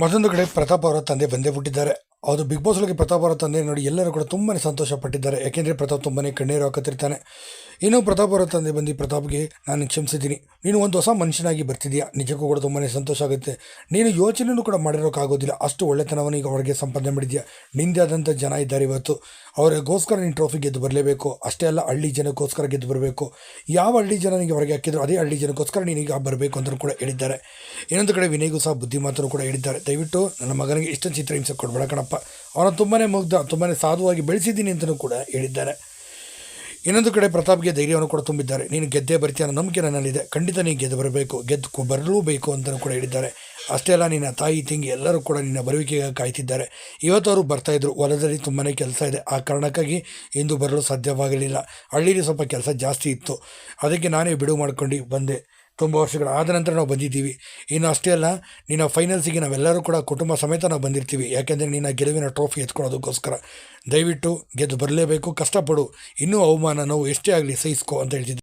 ಮತ್ತೊಂದು ಕಡೆ ಪ್ರತಾಪ್ ಅವರ ತಂದೆ ಬಂದೇ ಬಿಟ್ಟಿದ್ದಾರೆ. ಅದು ಬಿಗ್ ಬಾಸ್ ಒಳಗೆ ಪ್ರತಾಪ್ ಅವರ ತಂದೆ ನೋಡಿ ಎಲ್ಲರೂ ಕೂಡ ತುಂಬಾ ಸಂತೋಷ ಪಟ್ಟಿದ್ದಾರೆ ಯಾಕೆಂದರೆ ಪ್ರತಾಪ್ ತುಂಬಾ ಕಣ್ಣೀರು ಹಾಕುತ್ತಿರ್ತಾನೆ. ಇನ್ನು ಪ್ರತಾಪ್ ಅವರ ತಂದೆ ಬಂದು ಪ್ರತಾಪ್ಗೆ ನಾನು ಕ್ಷಮಿಸಿದ್ದೀನಿ. ನೀನು ಒಂದು ಹೊಸ ಮನುಷ್ಯನಾಗಿ ಬರ್ತಿದ್ಯಾ ನಿಜಕ್ಕೂ ಕೂಡ ತುಂಬಾ ಸಂತೋಷ ಆಗುತ್ತೆ. ನೀನು ಯೋಚನೆಯೂ ಕೂಡ ಮಾಡಿರೋಕ್ಕಾಗೋದಿಲ್ಲ ಅಷ್ಟು ಒಳ್ಳೆತನವನ್ನು ಈಗ ಅವರಿಗೆ ಸಂಪಾದನೆ ಮಾಡಿದ್ಯಾ ನಿಂದೆ ಆದಂಥ ಜನ ಇದ್ದಾರೆ ಇವತ್ತು. ಅವರಿಗೋಸ್ಕರ ನೀನು ಟ್ರೋಫಿ ಗೆದ್ದು ಬರಲೇಬೇಕು. ಅಷ್ಟೇ ಅಲ್ಲ, ಹಳ್ಳಿ ಜನಕ್ಕೋಸ್ಕರ ಗೆದ್ದು ಬರಬೇಕು. ಯಾವ ಹಳ್ಳಿ ಜನ ನಿನಗೆ ಹೊರಗೆ ಹಾಕಿದ್ರು ಅದೇ ಹಳ್ಳಿ ಜನಕ್ಕೋಸ್ಕರ ಈಗ ಬರಬೇಕು ಅಂತಲೂ ಕೂಡ ಹೇಳಿದ್ದಾರೆ. ಇನ್ನೊಂದು ಕಡೆ ವಿನಯ್ಗೂ ಸಹ ಬುದ್ಧಿ ಮಾತನ್ನು ಕೂಡ ಹೇಳಿದ್ದಾರೆ. ದಯವಿಟ್ಟು ನನ್ನ ಮಗನಿಗೆ ಇಷ್ಟೊಂದು ಚಿತ್ರ ಹಿಂಸೆ ಕೊಡಬೇಡ ಕಣಪ್ಪ. ಅವನ ತುಂಬಾ ಮುಗ್ಧ ತುಂಬಾ ಸಾಧುವಾಗಿ ಬೆಳೆಸಿದ್ದೀನಿ ಅಂತಲೂ ಕೂಡ ಹೇಳಿದ್ದಾರೆ. ಇನ್ನೊಂದು ಕಡೆ ಪ್ರತಾಪ್ಗೆ ಧೈರ್ಯವನ್ನು ಕೂಡ ತುಂಬಿದ್ದಾರೆ. ನೀನು ಗೆದ್ದೇ ಬರ್ತೀಯ ಅನ್ನೋ ನಂಬಿಕೆ ನನ್ನಲ್ಲಿದೆ. ಖಂಡಿತ ನೀನು ಗೆದ್ದು ಬರಬೇಕು. ಗೆದ್ದು ಬರಲೂಬೇಕು ಅಂತಲೂ ಕೂಡ ಹೇಳಿದ್ದಾರೆ. ಅಷ್ಟೇ ಅಲ್ಲ, ನಿನ್ನ ತಾಯಿ, ತಂಗಿ ಎಲ್ಲರೂ ಕೂಡ ನಿನ್ನ ಬರುವಿಕೆಗೆ ಕಾಯ್ತಿದ್ದಾರೆ. ಇವತ್ತು ಅವರು ಬರ್ತಾಯಿದ್ರು ಹೊಲದಲ್ಲಿ ತುಂಬಾ ಕೆಲಸ ಇದೆ. ಆ ಕಾರಣಕ್ಕಾಗಿ ಇಂದು ಬರಲು ಸಾಧ್ಯವಾಗಲಿಲ್ಲ. ಹಳ್ಳೀಲಿ ಸ್ವಲ್ಪ ಕೆಲಸ ಜಾಸ್ತಿ ಇತ್ತು. ಅದಕ್ಕೆ ನಾನೇ ಬಿಡುವು ಮಾಡ್ಕೊಂಡು ಬಂದೆ. ತುಂಬ ವರ್ಷಗಳ ಆದ ನಂತರ ನಾವು ಬಂದಿದ್ದೀವಿ. ಇನ್ನು ಅಷ್ಟೇ ಅಲ್ಲ, ನಿನ್ನ ಫೈನಲ್ಸಿಗೆ ನಾವೆಲ್ಲರೂ ಕೂಡ ಕುಟುಂಬ ಸಮೇತ ನಾವು ಬಂದಿರ್ತೀವಿ. ಯಾಕೆಂದರೆ ನಿನ್ನ ಗೆಲುವಿನ ಟ್ರೋಫಿ ಎತ್ಕೊಳ್ಳೋದಕ್ಕೋಸ್ಕರ. ದಯವಿಟ್ಟು ಗೆದ್ದು ಬರಲೇಬೇಕು. ಕಷ್ಟಪಡು. ಇನ್ನೂ ಅವಮಾನ, ನಾವು ಎಷ್ಟೇ ಆಗಲಿ ಸಹಿಸ್ಕೋ ಅಂತ ಹೇಳ್ತಿದ್ದೆ